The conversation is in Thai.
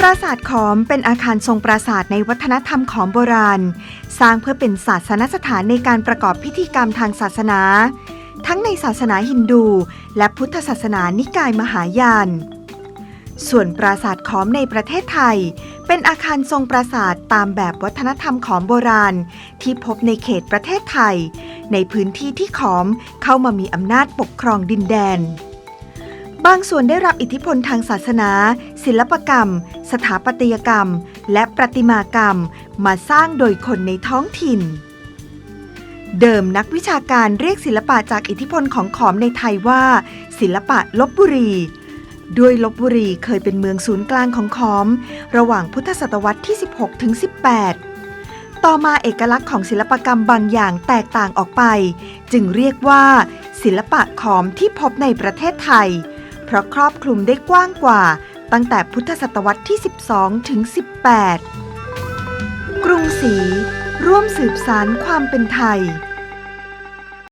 ปราสาทขอมเป็นอาคารทรงปราสาทในวัฒนธรรมขอมโบราณ สร้างเพื่อเป็นศาสนสถานในการประกอบพิธีกรรมทางศาสนา ทั้งในศาสนาฮินดู และพุทธศาสนานิกายมหายาน ส่วนปราสาทขอมในประเทศไทย เป็นอาคารทรงปราสาทตามแบบวัฒนธรรมขอมโบราณ ที่พบในเขตประเทศไทย ในพื้นที่ที่ขอมเข้ามามีอำนาจปกครองดินแดน บางส่วนได้รับอิทธิพลทางศาสนา ศิลปกรรม สถาปัตยกรรม และประติมากรรม มาสร้างโดยคนในท้องถิ่น เดิมนักวิชาการเรียกศิลปะจากอิทธิพลของขอมในไทยว่า ศิลปะลบบุรีด้วยลบบุรีเคยเป็นเมืองศูนย์กลางของขอม ระหว่างพุทธศตวรรษที่ 16 ถึง 18 ต่อมาเอกลักษณ์ของศิลปกรรมบางอย่างแตกต่างออกไป จึงเรียกว่า ศิลปะขอมที่พบในประเทศไทย เพราะครอบคลุมได้กว้างกว่า ตั้งแต่พุทธศตวรรษที่ 12 ถึง 18 กรุงศรีร่วมสืบสารความเป็นไทย